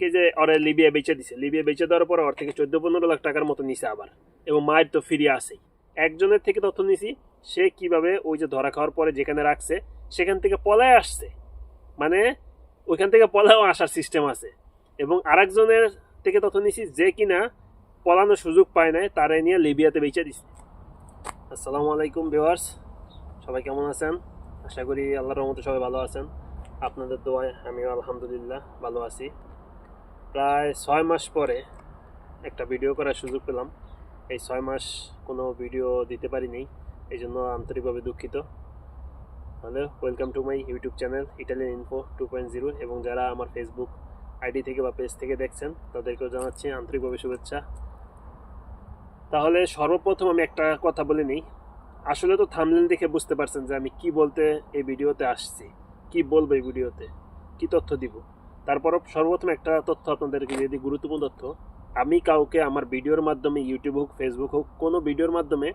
আপনাদেরকে যে ওরে লিবিয়া বেচে দিছে, লিবিয়া বেচে দেওয়ার পর ওর থেকে চোদ্দ পনেরো লাখ টাকার মতো নিছে আবার। এবং মায়ের তো ফিরিয়ে আসেই। একজনের থেকে তথ্য নিছি, সে কীভাবে ওই যে ধরা খাওয়ার পরে যেখানে রাখছে, সেখান থেকে পলায় আসছে। মানে ওইখান থেকে পলায়ও আসার সিস্টেম আছে। এবং আরেকজনের থেকে তথ্য নিছি, যে কিনা পলানোর সুযোগ পায় নাই, তারে নিয়ে লিবিয়াতে বেঁচে দিছে। আসসালামু আলাইকুম ভিউয়ার্স সবাই কেমন আছেন? আশা করি আল্লাহর রহমতে সবাই ভালো আছেন। আপনাদের দোয়ায় আমিও আলহামদুলিল্লাহ ভালো আছি। প্রায় ছয় মাস পরে একটা ভিডিও করার সুযোগ পেলাম। এই ছয় মাস কোনো ভিডিও দিতে পারিনি, এই জন্য আন্তরিকভাবে দুঃখিত। Hello, welcome to my YouTube channel Italian info two point zero এবং যারা আমার ফেসবুক আইডি থেকে বা পেজ থেকে দেখছেন, তাদেরকেও জানাচ্ছি আন্তরিকভাবে শুভেচ্ছা। তাহলে সর্বপ্রথম আমি একটা কথা বলে নিই। আসলে তো থামলেন দেখে বুঝতে পারছেন যে আমি কি বলতে এই ভিডিওতে আসছি, কি বলব এই ভিডিওতে, কি তথ্য দিব? তারপর সর্বপ্রথম একটা তথ্য আপনাদেরকে দিয়ে দিই, গুরুত্বপূর্ণ তথ্য। আমি কাউকে আমার ভিডিওর মাধ্যমে ইউটিউব হোক ফেসবুক হোক, কোনো ভিডিওর মাধ্যমে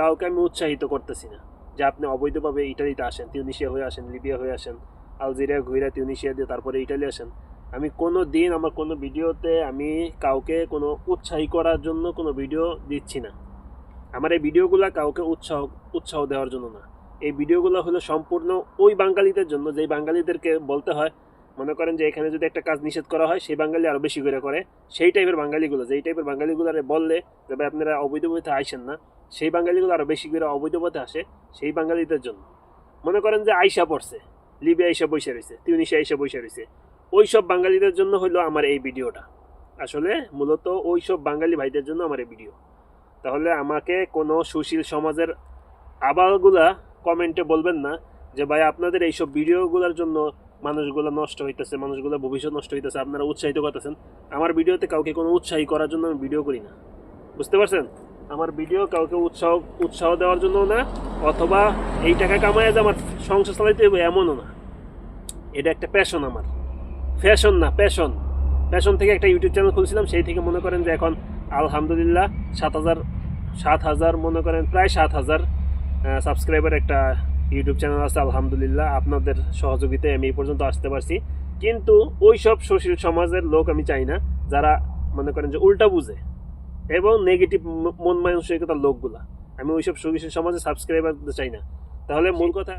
কাউকে আমি উৎসাহিত করতেছি না যে আপনি অবৈধভাবে ইটালিতে আসেন, তিউনিশিয়া হয়ে আসেন, লিবিয়া হয়ে আসেন, আলজেরিয়া ঘুরে তিউনিশিয়া দিয়ে তারপরে ইটালি আসেন। আমি কোনো দিন আমার কোনো ভিডিওতে আমি কাউকে কোনো উৎসাহী করার জন্য কোনো ভিডিও দিচ্ছি না। আমার এই ভিডিওগুলো কাউকে উৎসাহ উৎসাহ দেওয়ার জন্য না। এই ভিডিওগুলো হলো সম্পূর্ণ ওই বাঙালিদের জন্য, যেই বাঙালিদেরকে বলতে হয় মনে করেন যে এখানে যদি একটা কাজ নিষেধ করা হয়, সেই বাঙালি আরও বেশি করে করে। সেই টাইপের বাঙালিগুলো, যেই টাইপের বাঙালিগুলো বললে যে ভাই আপনারা অবৈধ পথে আইসেন না। সেই বাঙালিগুলো আরও বেশি করে অবৈধ পথে আসে, সেই বাঙালিদের জন্য। মনে করেন যে আইসা পড়ছে, লিবিয়া আইসা বসে রয়েছে তিউনিশিয়া আইসা বসে রয়েছে ওই সব বাঙালিদের জন্য হলো আমার এই ভিডিওটা। আসলে মূলত ওই সব বাঙালি ভাইদের জন্য আমার এই ভিডিও। তাহলে আমাকে কোনো সুশীল সমাজের আবালগুলা কমেন্টে বলবেন না যে, ভাই, আপনাদের এইসব ভিডিওগুলোর জন্য মানুষগুলো নষ্ট হইতেছে, মানুষগুলো ভবিষ্যৎ নষ্ট হইতেছে, আপনারা উৎসাহিত করতেছেন। আমার ভিডিওতে কাউকে কোনো উৎসাহী করার জন্য আমি ভিডিও করি না। বুঝতে পারছেন? আমার ভিডিও কাউকে উৎসাহ উৎসাহ দেওয়ার জন্য না, অথবা এই টাকা কামায় যে আমার সংসার চালাইতে হবে এমনও না। এটা একটা প্যাশন আমার। ফ্যাশন না প্যাশন প্যাশন থেকে একটা ইউটিউব চ্যানেল খুলছিলাম, সেই থেকে মনে করেন যে এখন আলহামদুলিল্লাহ সাত হাজার সাত হাজার মনে করেন প্রায় সাত হাজার সাবস্ক্রাইবার একটা ইউটিউব চ্যানেল আছে আলহামদুলিল্লাহ। আপনাদের সহযোগিতায় আমি এই পর্যন্ত আসতে পারছি। কিন্তু ওই সব সুশীল সমাজের লোক আমি চাই না যারা মনে করেন যে উল্টা বুঝে এবং নেগেটিভ মন মানসিকতার লোকগুলা। আমি ওইসব সুশীল সমাজে সাবস্ক্রাইবার চাই না। তাহলে মূল কথা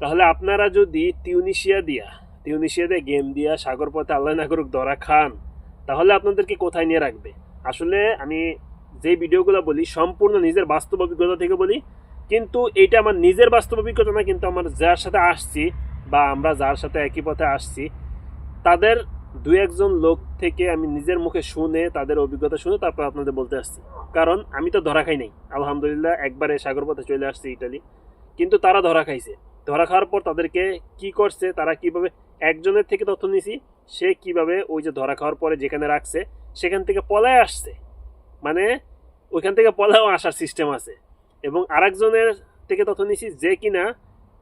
তাহলে আপনারা যদি টিউনিশিয়া দিয়া টিউনিশিয়া দিয়ে গেম দিয়া সাগর পথে আল্লাহ না করুক ধরা খান তাহলে আপনাদেরকে কোথায় নিয়ে রাখবে? আসলে আমি যে ভিডিওগুলো বলি সম্পূর্ণ নিজের বাস্তব অভিজ্ঞতা থেকে বলি কিন্তু এইটা আমার নিজের বাস্তব অভিজ্ঞতা না, কিন্তু আমার যার সাথে আসছি বা আমরা যার সাথে একই পথে আসছি, তাদের দু একজন লোক থেকে আমি নিজের মুখে শুনে, তাদের অভিজ্ঞতা শুনে তারপর আপনাদের বলতে আসছি। কারণ আমি তো ধরা খাই নাই। আলহামদুলিল্লাহ, একবারে সাগর পথে চলে আসছি ইটালি। কিন্তু তারা ধরা খাইছে। ধরা খাওয়ার পর তাদেরকে কি করছে, তারা কীভাবে, একজনের থেকে তথ্য নিছি, সে কীভাবে ওই যে ধরা খাওয়ার পরে যেখানে রাখছে, সেখান থেকে পলায় আসছে। মানে ওইখান থেকে পলায়ও আসার সিস্টেম আছে। এবং আরেকজনের থেকে তথ্য নিছি যে কিনা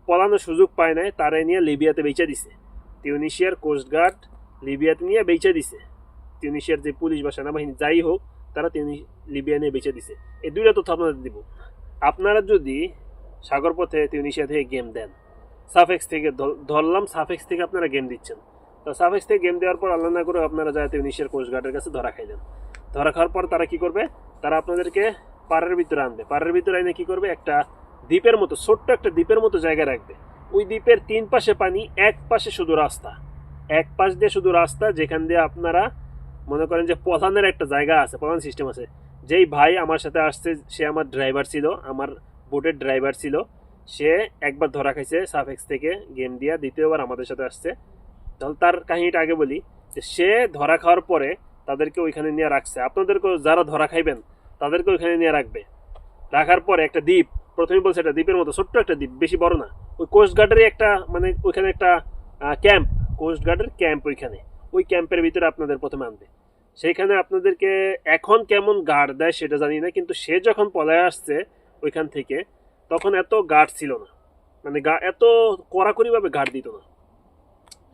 পলানোর সুযোগ পায় নাই, তারে নিয়ে লিবিয়াতে বেচে দিছে। তিউনিশিয়ার কোস্টগার্ড লিবিয়াতে নিয়ে বেচে দিছে। তিউনিশিয়ার যে পুলিশ বা সেনাবাহিনী যাই হোক, তারা তিনি লিবিয়া নিয়ে বেচে দিছে। এই দুইটা তথ্য আপনাদের দিব। আপনারা যদি সাগর পথে তিউনিশিয়া থেকে গেম দেন, সাফেক্স থেকে ধরলাম, সাফেক্স থেকে আপনারা গেম দিচ্ছেন। তো সাফেক্স থেকে গেম দেওয়ার পর আল্লাহ না করে আপনারা যায় তিউনিশিয়ার কোস্টগার্ডের কাছে ধরা খাইলেন। ধরা খাওয়ার পর তারা কি করবে? তারা আপনাদেরকে পাড়ের ভিতরে আনবে। পাড়ের ভিতরে এনে কি করবে? একটা দ্বীপের মতো, ছোট্ট একটা দ্বীপের মতো জায়গা রাখবে। ওই দ্বীপের তিন পাশে পানি, এক পাশে শুধু রাস্তা। এক পাশ দিয়ে শুধু রাস্তা, যেখান দিয়ে আপনারা মনে করেন যে প্রধানের একটা জায়গা আছে, প্রধান সিস্টেম আছে। যেই ভাই আমার সাথে আসছে, সে আমার ড্রাইভার ছিল, আমার বোটের ড্রাইভার ছিল। সে একবার ধরা খাইছে সাফেক্স থেকে গেম দিয়া দ্বিতীয়বার আমাদের সাথে আসছে। তাহলে তার কাহিনীটা আগে বলি, যে সে ধরা খাওয়ার পরে তাদেরকে ওইখানে নিয়ে রাখছে। আপনাদেরকেও যারা ধরা খাইবেন তাদেরকে ওইখানে নিয়ে রাখবে। রাখার পরে একটা দ্বীপ, প্রথমে বলছে একটা দ্বীপের মতো ছোট্ট একটা দ্বীপ, বেশি বড় না। ওই কোস্ট গার্ডেরই একটা মানে ওইখানে একটা ক্যাম্প কোস্ট গার্ডের ক্যাম্প ওইখানে। ওই ক্যাম্পের ভিতরে আপনাদের প্রথমে আনবে। সেইখানে আপনাদেরকে এখন কেমন গার্ড দেয় সেটা জানি না, কিন্তু সে যখন পলায় আসছে ওইখান থেকে, তখন এত গার্ড ছিল না। মানে গা, এত কড়াকড়িভাবে গার্ড দিত না।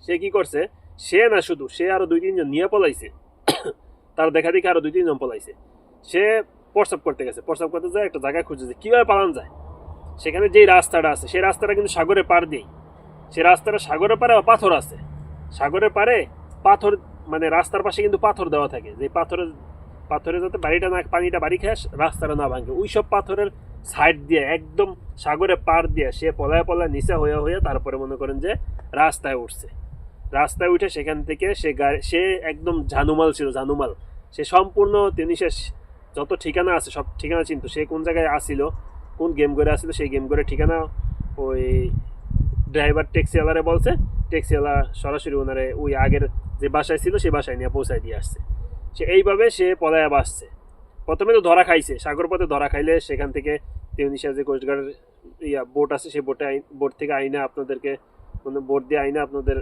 সে কি করছে, সে না শুধু, সে আরও দুই তিনজন নিয়ে পলাইছে। তার দেখা দেখি আরও দুই তিনজন পলাইছে। সে প্রস্রাব করতে গেছে। প্রস্রাব করতে যায়, একটা জায়গায় খুঁজেছে কীভাবে পালানো যায়। সেখানে যেই রাস্তাটা আছে, সেই রাস্তাটা কিন্তু সাগরের পার দিয়েই। সে রাস্তাটা সাগরের পারে পাথর আছে। সাগরের পারে পাথর মানে রাস্তার পাশে কিন্তু পাথর দেওয়া থাকে। যে পাথরের পাথরে যাতে বাড়িটা না, পানিটা বাড়ি খাস রাস্তাটা না ভাঙে। ওই সব পাথরের সাইড দিয়ে, একদম সাগরে পার দিয়ে সে পলায় পলায়, নিচে হয়ে হয়ে তারপরে মনে করেন যে রাস্তায় উঠছে। রাস্তায় উঠে সেখান থেকে সে গাড়ি, সে একদম ঝানুমাল ছিল, ঝানুমাল। সে সম্পূর্ণ তিনি সে যত ঠিকানা আছে, সব ঠিকানা চিনতো। সে কোন জায়গায় আসিল, কোন গেম করে আসিল, সেই গেম করে ঠিকানা ওই ড্রাইভার ট্যাক্সিওয়ালারে বলছে। ট্যাক্সিওয়ালা সরাসরি ওনারে ওই আগের যে বাসায় ছিল, সেই বাসায় নিয়ে পৌঁছায় দিয়ে আসছে। সে এইভাবে সে পলায়া বাসছে। প্রথমে তো ধরা খাইছে, সাগর পথে ধরা খাইলে সেখান থেকে তেমনিশা যে কোস্টগার্ডের ইয়া বোট আছে সেই বোটে বোট থেকে আইনা আপনাদেরকে মানে বোট দিয়ে আইনা আপনাদের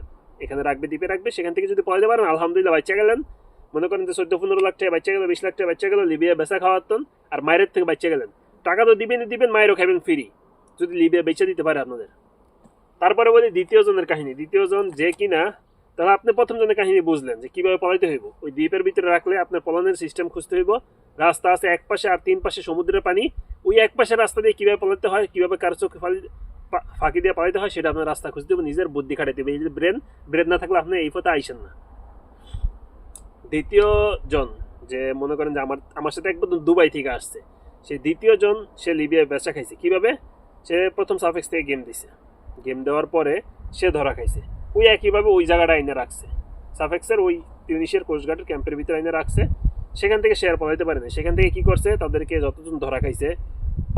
এখানে রাখবে, দ্বীপে রাখবে। সেখান থেকে যদি পলাইতে পারেন, আলহামদুলিল্লাহ, বাচ্চা গেলেন। মনে করেন যে চোদ্দ, পনেরো লাখ টাকা বাচ্চা গেল, বিশ লাখ টাকা বাচ্চা গেল, লিবিয়া বেচা খাওয়াতেন আর মায়ের থেকে বাচ্চা গেলেন। টাকা তো দিবেন দিবেন, মায়েরও খাবেন ফ্রি যদি লিবিয়া বেচে দিতে পারে আপনাদের। তারপরে বলি দ্বিতীয় জনের কাহিনী। দ্বিতীয় জন যে কিনা, তাহলে আপনি প্রথম জনের কাহিনী বুঝলেন যে কীভাবে পলাইতে হইব। ওই দ্বীপের ভিতরে রাখলে আপনার পলানোর সিস্টেম খুঁজতে হইব। রাস্তা আছে এক পাশে আর তিন পাশে সমুদ্রের পানি। ওই এক পাশে রাস্তা দিয়ে কীভাবে পলাতে হয়, কীভাবে কার চোখে ফালি ফাঁকি দিয়ে পালাইতে হয়, সেটা আপনার রাস্তা খুঁজতে হবে নিজের বুদ্ধি খাটাইতে হবে এই ব্রেন ব্রেন না থাকলে আপনি এই পথে আইসেন না। দ্বিতীয় জন যে মনে করেন যে আমার আমার সাথে একদম দুবাই থেকে আসছে, সেই দ্বিতীয় জন সে লিবিয়ায় বেচা খাইছে। কীভাবে? সে প্রথম সাফেক্স থেকে গেম দিছে। গেম দেওয়ার পরে সে ধরা খাইছে। ওই একইভাবে ওই জায়গাটা আইনে রাখছে। সাফেক্সের ওই টিউনিশিয়ার কোস্টগার্ডের ক্যাম্পের ভিতরে আইনে রাখছে। সেখান থেকে শেয়ার পলাইতে পারেনি সেখান থেকে কি করছে? তাদেরকে যতজন ধরা খাইছে,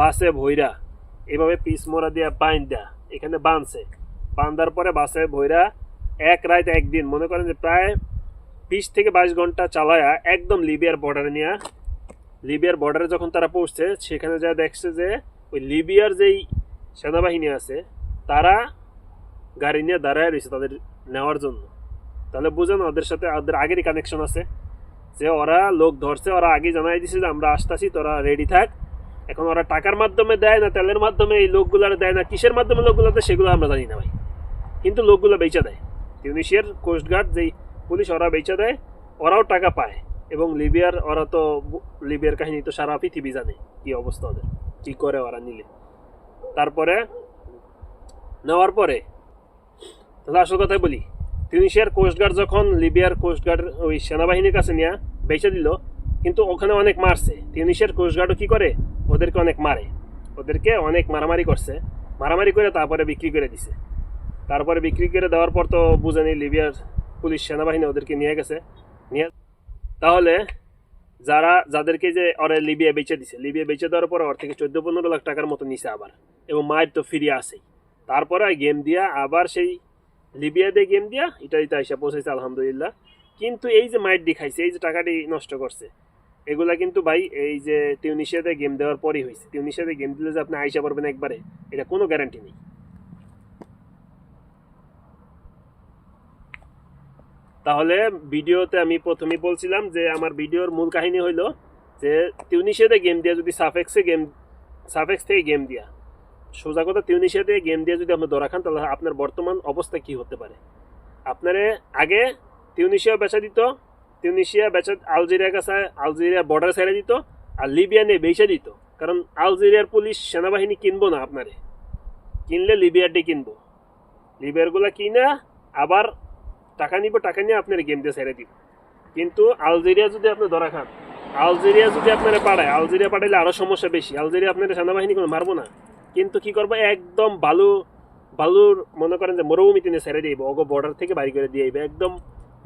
বাসে ভৈরা, এভাবে পিস মোড়া দিয়া বাইন দেয়া, এখানে বাঁধছে বাঁধার পরে বাসে ভৈরা এক রাত একদিন, মনে করেন যে প্রায় বিশ থেকে বাইশ ঘণ্টা চালায়া একদম লিবিয়ার বর্ডারে নিয়ে, লিবিয়ার বর্ডারে যখন তারা পৌঁছছে, সেখানে যা দেখছে যে ওই লিবিয়ার যেই সেনাবাহিনী আছে, তারা গাড়ি নিয়ে দাঁড়ায় রয়েছে তাদের নেওয়ার জন্য। তাহলে বুঝেন ওদের সাথে ওদের আগেরই কানেকশন আছে, যে ওরা লোক ধরছে, ওরা আগে জানাই দিছে যে আমরা আসতেছি, তোরা রেডি থাক। এখন ওরা টাকার মাধ্যমে দেয় না, তেলের মাধ্যমে এই লোকগুলার দেয় না, কিসের মাধ্যমে লোকগুলো দেয় সেগুলো আমরা জানি না ভাই। কিন্তু লোকগুলো বেচা দেয়। টিউনিশিয়ার কোস্টগার্ড যেই পুলিশ ওরা বেচা দেয়, ওরাও টাকা পায়। এবং লিবিয়ার, ওরা তো লিবিয়ার কাহিনী তো সারা পৃথিবী জানে কি অবস্থা ওদের, কি করে ওরা নিলে। তারপরে, নেওয়ার পরে, তাহলে আসল কথাই বলি, তিউনিশিয়ার কোস্টগার্ড যখন লিবিয়ার কোস্টগার্ড ওই সেনাবাহিনীর কাছে নিয়ে বেচে দিল, কিন্তু ওখানে অনেক মারছে। তিউনিশিয়ার কোস্টগার্ডও কি করে? ওদেরকে অনেক মারে। ওদেরকে অনেক মারামারি করছে। মারামারি করে তারপরে বিক্রি করে দিছে। তারপরে বিক্রি করে দেওয়ার পর তো বুঝেনি লিবিয়ার পুলিশ সেনাবাহিনী ওদেরকে নিয়ে গেছে। নিয়ে তাহলে যারা, যাদেরকে যে ওরা লিবিয়া বেচে দিছে, লিবিয়া বেচে দেওয়ার পর ওর থেকে চোদ্দ পনেরো লাখ টাকার মতো নিছে আবার। এবং মায়ের তো ফিরিয়ে আসেই। তারপরে গেম দিয়া আবার সেই লিবিয়া দিয়ে গেম দিয়া ইটালিতে এসে পৌঁছেছে আলহামদুলিল্লাহ। কিন্তু এই যে মাইট দেখাইছে, এই যে টাকাটি নষ্ট করছে, এগুলা কিন্তু ভাই এই যে টিউনিশিয়াতে গেম দেওয়ার পরই হয়েছে টিউনিশিয়াতে গেম দিলে যে আপনি আইসা পারবেন একবারে, এটা কোনো গ্যারান্টি নেই। তাহলে ভিডিওতে আমি প্রথমেই বলছিলাম যে আমার ভিডিওর মূল কাহিনী হইল যে টিউনিশিয়াতে গেম দিয়া যদি সাফেক্সে গেম সাফেক্স থেকে গেম দিয়া। সোজা কথা টিউনিশিয়াতে গেম দিয়ে যদি আপনি ধরা খান, তাহলে আপনার বর্তমান অবস্থা কি হতে পারে? আপনারে আগে টিউনিশিয়া বেচা দিত টিউনিশিয়া বেচা আলজেরিয়ার কাছে, আলজেরিয়া বর্ডার ছেড়ে দিত, আর লিবিয়া নিয়ে বেচে দিত। কারণ আলজেরিয়ার পুলিশ সেনাবাহিনী কিনবো না আপনারে। কিনলে লিবিয়ারটি কিনবো। লিবিয়ারগুলা কিনা, আবার টাকা নিব, টাকা নিয়ে আপনার গেম দিয়ে ছেড়ে দিব। কিন্তু আলজেরিয়া যদি আপনি ধরা খান, আলজেরিয়া যদি আপনারা পাঠায় আলজেরিয়া পাঠাইলে আরও সমস্যা বেশি। আলজেরিয়া আপনার সেনাবাহিনী কোনো মারবো না। কিন্তু কি করব? একদম বালু, বালুর মনে করেন যে মরুভূমিতে নিয়ে ছেড়ে দিব অগো বর্ডার থেকে বাড়ি করে দিয়ে আইবে। একদম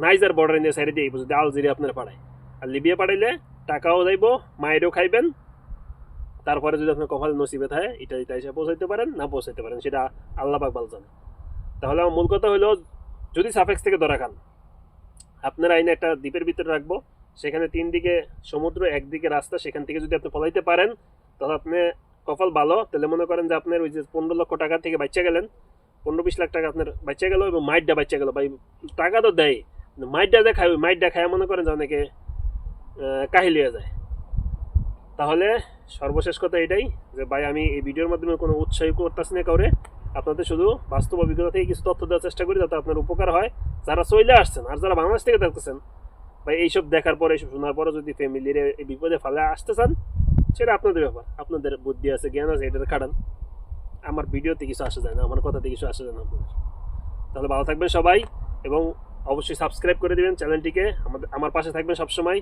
নাইজার বর্ডারে নিয়ে ছেড়ে দিয়ে যদি আলজেরিয়া আপনার পাঠায় আর লিবিয়া পাঠাইলে টাকাও যাইব, মায়েরও খাইবেন। তারপরে যদি আপনার কপাল নসিবে থাকে এটা এটা এসে পৌঁছাইতে পারেন, না পৌঁছাইতে পারেন, সেটা আল্লাহ পাক ভালো জানে। তাহলে আমার মূল কথা হলো যদি সাফেক্স থেকে ধরা খান, আপনার আইনে একটা দ্বীপের ভিতরে রাখব, সেখানে তিন দিকে সমুদ্র একদিকে রাস্তা, সেখান থেকে যদি আপনি পলাইতে পারেন, তাহলে আপনি কপাল ভালো। তাহলে মনে করেন যে আপনার ওই যে পনেরো লক্ষ টাকা থেকে বাচ্চা গেলেন, পনেরো বিশ লাখ টাকা আপনার বাচ্চা গেল এবং মাইটটা বাচ্চা গেল। ভাই, টাকা তো দেয় মাইটটা দেখায় ওই মাইটটা খায় মনে করেন যে অনেকে কাহিলিয়ে যায়। তাহলে সর্বশেষ কথা এটাই যে, ভাই, আমি এই ভিডিওর মাধ্যমে কোনো উৎসাহী করতেছি না কাউরে। আপনাদের শুধু বাস্তব অভিজ্ঞতা থেকে কিছু তথ্য দেওয়ার চেষ্টা করি যাতে আপনার উপকার হয়। যারা চলে আসছেন আর যারা বাংলাদেশ থেকে দেখতেছেন বা এইসব দেখার পরে, এইসব শোনার পরে যদি ফ্যামিলির এই বিপদে ফেলে আসতে চান, সেটা আপনাদের ব্যাপার। আপনাদের বুদ্ধি আছে, জ্ঞান আছে, এটার খাটান আমার ভিডিওতে কিছু আসে যায় না, আমার কথাতে কিছু আসে যায় না আপনাদের। তাহলে ভালো থাকবেন সবাই, এবং অবশ্যই সাবস্ক্রাইব করে দিবেন চ্যানেলটিকে আমাদের, আমার পাশে থাকবেন সবসময়।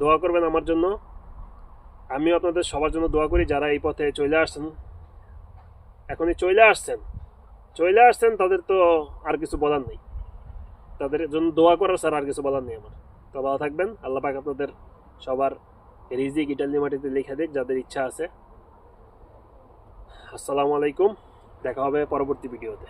দোয়া করবেন আমার জন্য। আমিও আপনাদের সবার জন্য দোয়া করি, যারা এই পথে চলে আসছেন। এখনই চলে আসছেন। চলে আসছেন, তাদের তো আর কিছু বলার নেই। তাদের জন্য দোয়া করার স্যার আর কিছু বলার নেই আমার। তো ভালো থাকবেন। আল্লাহ পাক আপনাদের সবার রিজিক ইটালি মাটিতে লিখে দিক, যাদের ইচ্ছা আছে। আসসালামু আলাইকুম। দেখা হবে পরবর্তী ভিডিওতে।